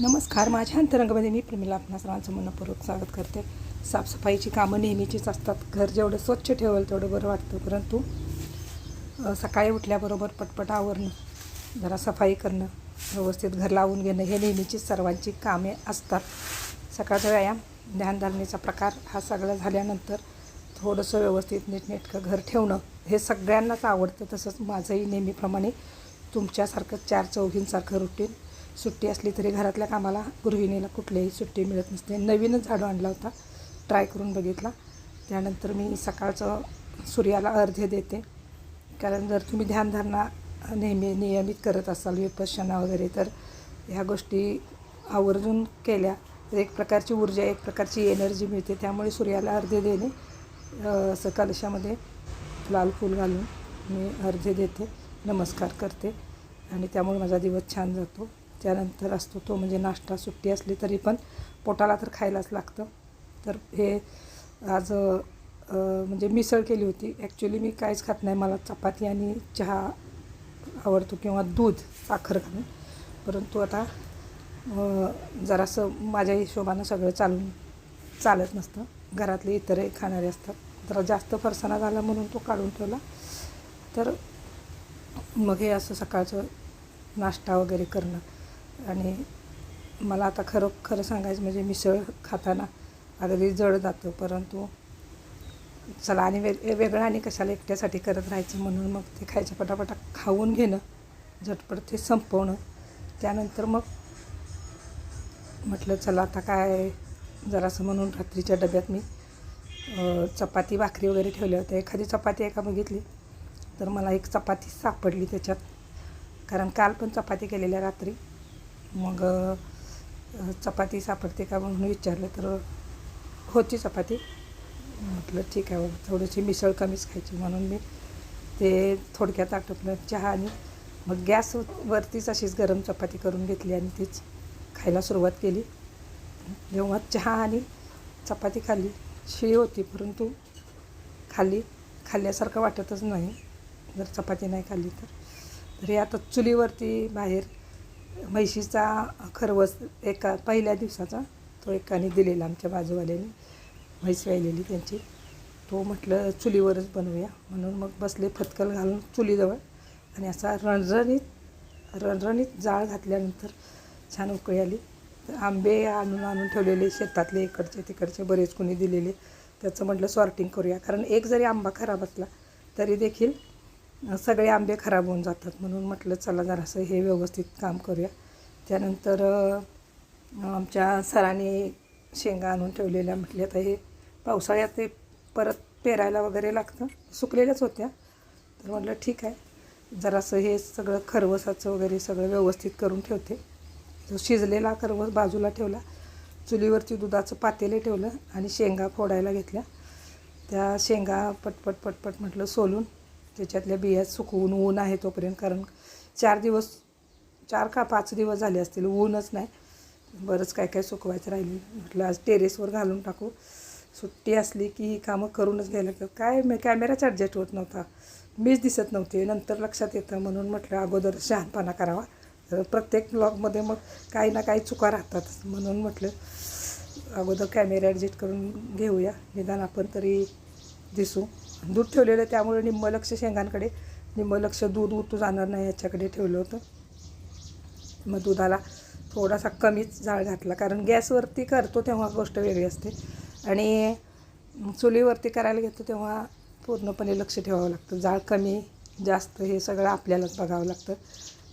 नमस्कार माझ्या अंतरंगामध्ये मी प्रमिला आपणा सर्वांचं मनपूर्वक स्वागत करते. साफसफाईची कामं नेहमीचीच असतात. घर जेवढं स्वच्छ ठेवलं तेवढं बरं वाटतं. परंतु सकाळी उठल्याबरोबर पटपट आवरणं जरा सफाई करणं व्यवस्थित घर लावून घेणं हे नेहमीचीच सर्वांची कामे असतात. सकाळचा व्यायाम ध्यानधारणेचा प्रकार हा सगळं झाल्यानंतर थोडंसं व्यवस्थित नीटनेटकं घर ठेवणं हे सगळ्यांनाच आवडतं. तसंच माझंही नेहमीप्रमाणे तुमच्यासारखं चार चौघींसारखं रुटीन सुट्टी असली तरी घरातल्या कामाला गृहिणीला कुठलीही सुट्टी मिळत नसते. नवीनच झाडू आणला होता. ट्राय करून बघितला. त्यानंतर मी सकाळचं सूर्याला अर्ध्य देते. कारण जर तुम्ही ध्यानधारणा नेहमी नियमित करत असाल विपश्यना वगैरे तर ह्या गोष्टी आवर्जून केल्या. तर एक प्रकारची ऊर्जा एक प्रकारची एनर्जी मिळते. त्यामुळे सूर्याला अर्धे देणे असं कलशामध्ये लाल फूल घालून मी अर्धे देते नमस्कार करते. आणि त्यामुळे माझा दिवस छान जातो. त्यानंतर असतो तो म्हणजे नाश्ता सुट्टी असली तरी पण पोटाला तर खायलाच लागतं. तर हे आज म्हणजे मिसळ केली होती. ॲक्च्युली मी काहीच खात नाही. मला चपाती आणि चहा आवडतो किंवा दूध साखर घालून परंतु आता जरासं माझ्या हिशोबानं सगळं चालून चालत नसतं. घरातले इतरही खाणारे असतात. जरा जास्त फरसाना झाला म्हणून तो काढून ठेवला. तर मग हे असं सकाळचं नाश्ता वगैरे करणं. आणि मला आता खरं खरं सांगायचं म्हणजे मिसळ खाताना अगदी जड जातं परंतु चला आणि वेग वेगळं आणि कशाला एकट्यासाठी करत राहायचं म्हणून मग ते खायच्या पटापटा खाऊन घेणं झटपट ते संपवणं. त्यानंतर मग म्हटलं चला आता काय जरासं म्हणून रात्रीच्या डब्यात मी चपाती भाकरी वगैरे ठेवल्या होत्या. एखादी चपाती एका बघितली तर मला एक चपाती सापडली त्याच्यात. कारण काल पण चपाती केलेल्या रात्री. मग चपाती सापडते का म्हणून विचारलं तर होती चपाती. म्हटलं ठीक आहे बाबा थोडीशी मिसळ कमीच खायची. म्हणून मी ते थोडक्यात आटोपलं चहा आणि मग गॅसवरतीच अशीच गरम चपाती करून घेतली आणि तीच खायला सुरुवात केली. जेव्हा चहा आणि चपाती खाल्ली शिळी होती परंतु खाल्ली खाल्ल्यासारखं वाटतच नाही. जर चपाती नाही खाल्ली तर. तर हे आता चुलीवरती बाहेर म्हैशीचा खरवस एका पहिल्या दिवसाचा तो एकाने दिलेला आमच्या बाजूवाल्याने. म्हैस व्हायलेली त्यांची. तो म्हटलं चुलीवरच बनवूया. म्हणून मग बसले फतकल घालून चुलीजवळ. आणि असा रणरणीत रणरणीत जाळ घातल्यानंतर छान उकळी आली. तर आंबे आणून आणून ठेवलेले शेतातले इकडचे तिकडचे बरेच कोणी दिलेले. त्याचं म्हटलं सॉर्टिंग करूया. कारण एक जरी आंबा खराब असला तरी देखील सगळे आंबे खराब होऊन जातात म्हणून म्हटलं चला जरासं हे व्यवस्थित काम करूया. त्यानंतर आमच्या सरांनी शेंगा आणून ठेवलेल्या म्हटले आता हे पावसाळ्यात ते परत पेरायला वगैरे लागतं सुकलेल्याच होत्या. तर म्हटलं ठीक आहे जरासं हे सगळं खरवसाचं वगैरे सगळं व्यवस्थित करून ठेवते. जो शिजलेला खरवस बाजूला ठेवला चुलीवरती दुधाचं पातेले ठेवलं आणि शेंगा फोडायला घेतल्या. त्या शेंगा पटपट पटपट म्हटलं सोलून त्याच्यातल्या बिया सुकवून ऊन आहे तोपर्यंत. कारण चार दिवस चार का पाच दिवस झाले असतील ऊनच नाही. बरंच काय काय सुकवायचं राहिली. म्हटलं आज टेरेसवर घालून टाकू. सुट्टी असली की ही कामं करूनच घ्यायला काय मी कॅमेराच ॲडजस्ट होत नव्हता. मीच दिसत नव्हते. नंतर लक्षात येतं म्हणून म्हटलं अगोदर शहाणपणा करावा. तर प्रत्येक ब्लॉगमध्ये मग काही ना काही चुका राहतात. म्हणून म्हटलं अगोदर कॅमेरा ॲडजस्ट करून घेऊया. निदान आपण तरी दिसू. दूध ठेवलेलं त्यामुळे निम्म लक्ष शेंगांकडे निम्म लक्ष दूध उतू जाणार नाही याच्याकडे ठेवलं होतं. मग दुधाला थोडासा कमीच जाळ घातला कारण गॅसवरती करतो तेव्हा गोष्ट वेगळी असते. आणि चुलीवरती करायला घेतो तेव्हा पूर्णपणे लक्ष ठेवावं लागतं. जाळ कमी जास्त हे सगळं आपल्यालाच बघावं लागतं.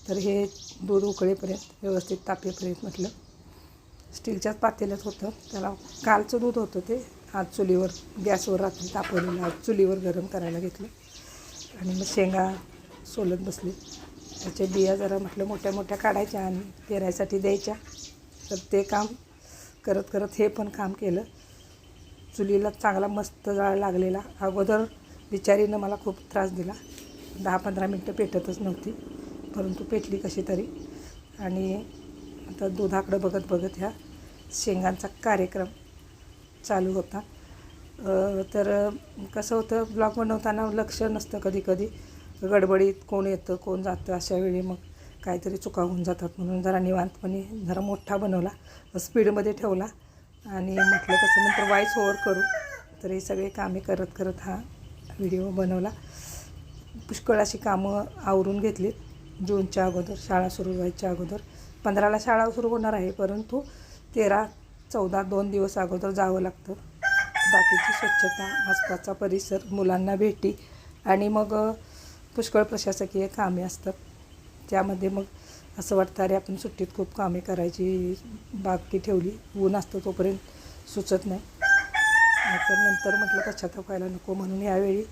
तर हे दूध उकळेपर्यंत व्यवस्थित तापेपर्यंत म्हटलं. स्टीलच्याच पातेल्यात होतं. त्याला कालचं दूध होतं ते. आज चुलीवर गॅसवर रात्री तापवलेलं आज चुलीवर गरम करायला घेतलं. आणि मग शेंगा सोलत बसले. त्याच्या बिया जरा म्हटलं मोठ्या मोठ्या काढायच्या आणि पेरायसाठी द्यायच्या. तर ते काम करत करत हे पण काम केलं. चुलीला चांगला मस्त जाळ लागलेला. अगोदर बिचारीनं मला खूप त्रास दिला. दहा पंधरा मिनटं पेटतच नव्हती. परंतु पेटली कशी तरी. आणि आता दुधाकडं बघत बघत ह्या शेंगांचा कार्यक्रम चालू होता. तर कसं होतं ब्लॉग बनवताना लक्ष नसतं कधी कधी गडबडीत कोण येतं कोण जातं अशा वेळी मग काहीतरी चुका होऊन जातात म्हणून जरा निवांतपणे जरा मोठा बनवला. स्पीडमध्ये ठेवला आणि म्हटलं कसं नंतर वॉईस ओवर करू. तर हे सगळे कामे करत करत हा व्हिडिओ बनवला. पुष्कळ अशी कामं आवरून घेतलीत. जूनच्या अगोदर शाळा सुरू व्हायच्या अगोदर. पंधराला शाळा सुरू होणार आहे परंतु तेरा चौदा दोन दिवस अगोदर जावं लागतं. बाकीची स्वच्छता आसपासचा परिसर मुलांना भेटी आणि मग पुष्कळ प्रशासकीय कामे असतात. त्यामध्ये मग असं वाटतं अरे आपण सुट्टीत खूप कामे करायची बाकी ठेवली ऊन असतं तोपर्यंत सुचत नाही. तर नंतर म्हटलं पश्चाताप व्हायला नको. म्हणून यावेळी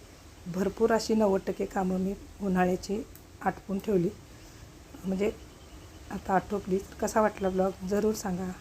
भरपूर अशी नव्वद टक्के कामं मी उन्हाळ्याची आटपून ठेवली. म्हणजे आता आटोपली. तर कसा वाटला ब्लॉग? जरूर सांगा.